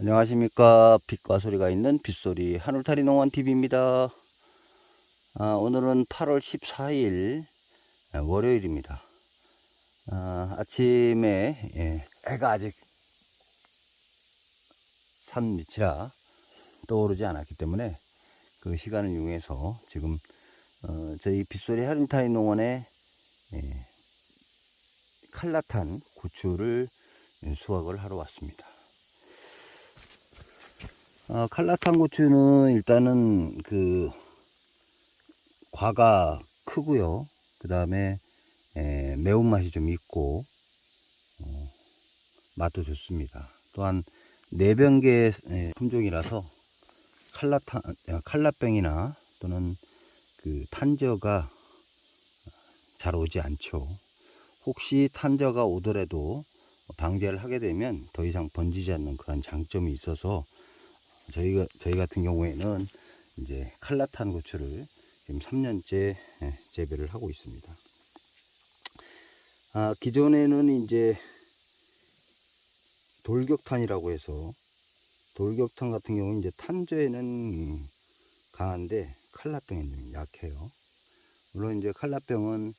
안녕하십니까. 빛과 소리가 있는 빗소리 하늘타리 농원 TV입니다. 아, 오늘은 8월 14일 월요일입니다. 아, 아침에 예, 해가 아직 산 밑이라 떠오르지 않았기 때문에 그 시간을 이용해서 지금 어, 저희 빗소리 하늘타리 농원에 예, 칼라탄 고추를 수확을 하러 왔습니다 어, 칼라탄 고추는 일단은 그 과가 크고요. 그 다음에 매운맛이 좀 있고 어, 맛도 좋습니다. 또한 내병계 에, 품종이라서 칼라탄 아, 칼라병이나 또는 그 탄저가 잘 오지 않죠. 혹시 탄저가 오더라도 방제를 하게 되면 더 이상 번지지 않는 그런 장점이 있어서 저희가 저희 같은 경우에는 이제 칼라탄 고추를 지금 3년째 예, 재배를 하고 있습니다. 아, 기존에는 이제 돌격탄이라고 해서 돌격탄 같은 경우는 이제 탄저에는 강한데 칼라병에는 약해요. 물론 이제 칼라병은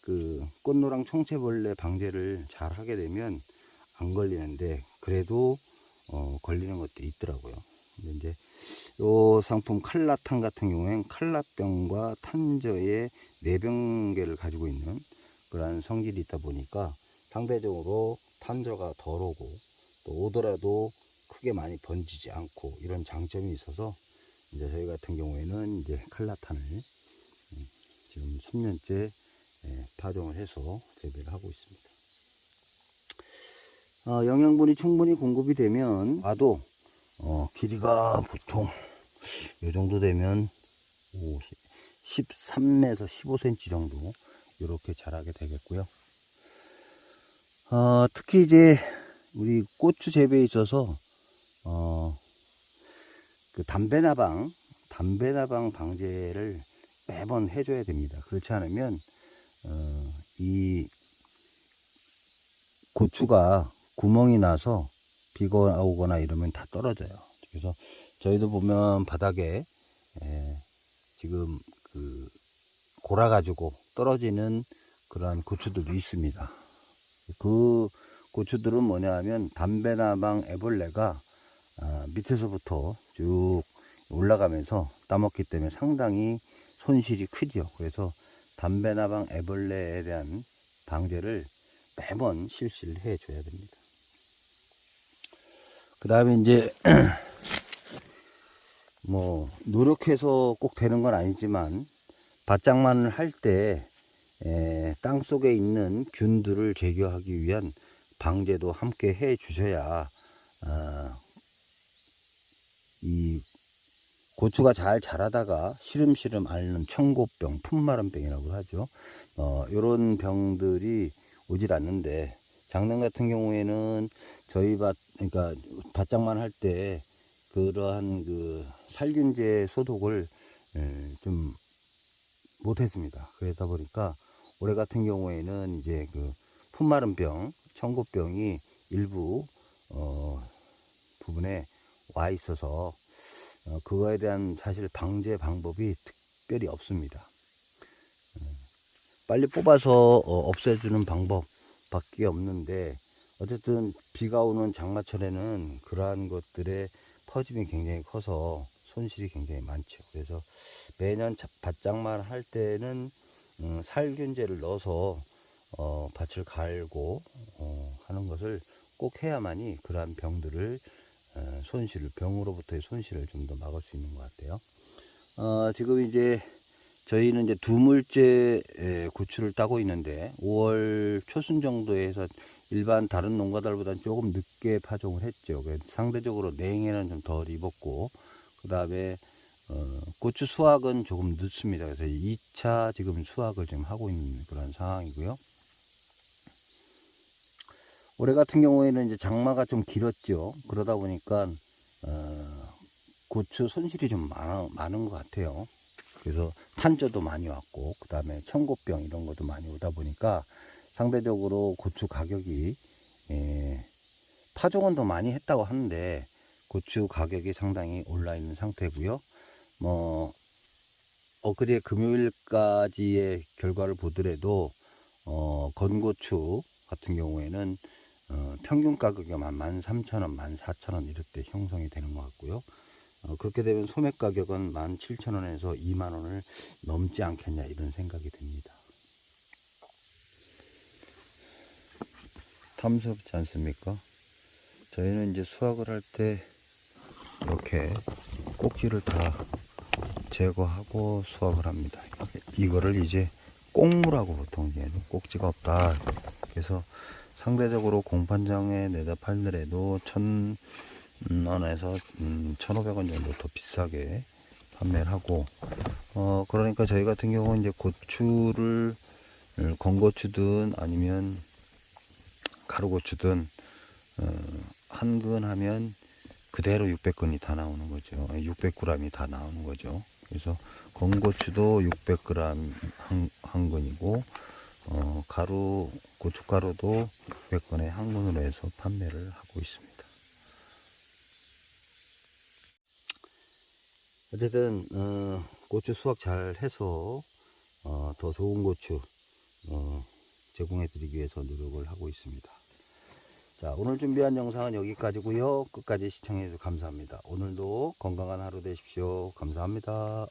그 꽃노랑 총체벌레 방제를 잘 하게 되면 안 걸리는데 그래도 어, 걸리는 것도 있더라고요. 이제 요 상품 칼라탄 같은 경우엔 칼라병과 탄저의 내병계를 가지고 있는 그러한 성질이 있다 보니까 상대적으로 탄저가 덜 오고 또 오더라도 크게 많이 번지지 않고 이런 장점이 있어서 이제 저희 같은 경우에는 이제 칼라탄을 음, 지금 3년째 예, 파종을 해서 재배를 하고 있습니다. 어, 영양분이 충분히 공급이 되면 와도 어, 길이가 보통 이 정도 되면 13에서 15cm 정도 이렇게 자라게 되겠고요. 어, 특히 이제 우리 고추 재배에 있어서 어, 그 담배나방 담배나방 방제를 매번 해줘야 됩니다. 그렇지 않으면 어, 이 고추가 구멍이 나서 비가 오거나 이러면 다 떨어져요. 그래서 저희도 보면 바닥에 에, 지금 그 골아 가지고 떨어지는 그러한 고추들도 있습니다. 그 고추들은 뭐냐 하면 담배나방 애벌레가 아, 밑에서부터 쭉 올라가면서 따먹기 때문에 상당히 손실이 크죠. 그래서 담배나방 애벌레에 대한 방제를 매번 실시를 해 줘야 됩니다. 그 다음에 이제 뭐 노력해서 꼭 되는 건 아니지만 바짝만을 할 때 땅 속에 있는 균들을 제거하기 위한 방제도 함께 해 주셔야 어, 이 고추가 잘 자라다가 시름시름 앓는 청고병, 품마름병이라고 하죠. 어, 이런 병들이 오질 않는데 작년 같은 경우에는 저희 밭 그러니까 바짝만 할 때 그러한 그 살균제 소독을 에, 좀 못했습니다. 그러다 보니까 올해 같은 경우에는 이제 그 품마름병, 청고병이 일부 어, 부분에 와 있어서 어, 그거에 대한 사실 방제 방법이 특별히 없습니다. 음, 빨리 뽑아서 어, 없애주는 방법밖에 없는데 어쨌든 비가 오는 장마철에는 그러한 것들의 퍼짐이 굉장히 커서 손실이 굉장히 많죠. 그래서 매년 밭장만 할 때는 음, 살균제를 넣어서 어, 밭을 갈고 어, 하는 것을 꼭 해야만이 그러한 병들을 어, 손실을 병으로부터의 손실을 좀 더 막을 수 있는 것 같아요. 어, 지금 이제 저희는 이제 두 물째 에, 고추를 따고 있는데 5월 초순 정도에서 일반 다른 농가들보다 조금 늦게 파종을 했죠. 상대적으로 냉해는 좀 덜 입었고 그 다음에 어, 고추 수확은 조금 늦습니다. 그래서 2차 지금 수확을 지금 하고 있는 그런 상황이고요. 올해 같은 경우에는 이제 장마가 좀 길었죠. 그러다 보니까 어, 고추 손실이 좀 많아, 많은 것 같아요. 그래서 탄저도 많이 왔고 그 다음에 청고병 이런 것도 많이 오다 보니까 상대적으로 고추 가격이 예, 파종은 더 많이 했다고 하는데 고추 가격이 상당히 올라 있는 상태고요. 뭐 엊그제 금요일까지의 결과를 보더라도 어, 건고추 같은 경우에는 어, 평균 가격이 한 13,000원, 14,000원 이렇게 형성이 되는 것 같고요. 어, 그렇게 되면 소매 가격은 17,000원에서 2만원을 넘지 않겠냐 이런 생각이 듭니다. 탐스럽지 않습니까? 저희는 이제 수확을 할 때 이렇게 꼭지를 다 제거하고 수확을 합니다. 이거를 이제 꽁무라고 보통 이제 꼭지가 없다. 그래서 상대적으로 공판장에 내다 팔더라도 천 원에서 음, 1,500원 정도 더 비싸게 판매를 하고 어 그러니까 저희 같은 경우는 이제 고추를 음, 건고추든 아니면 가루고추든 어, 한근 하면 그대로 600근이 다 나오는 거죠. 600g이 다 나오는 거죠. 그래서 건고추도 600g 한, 한 근이고 어, 가루 고춧가루도 600근에 한 근으로 해서 판매를 하고 있습니다. 어쨌든 어, 고추 수확 잘 해서 어, 더 좋은 고추 어, 제공해 드리기 위해서 노력을 하고 있습니다. 자, 오늘 준비한 영상은 여기까지고요. 끝까지 시청해 주셔서 감사합니다. 오늘도 건강한 하루 되십시오. 감사합니다.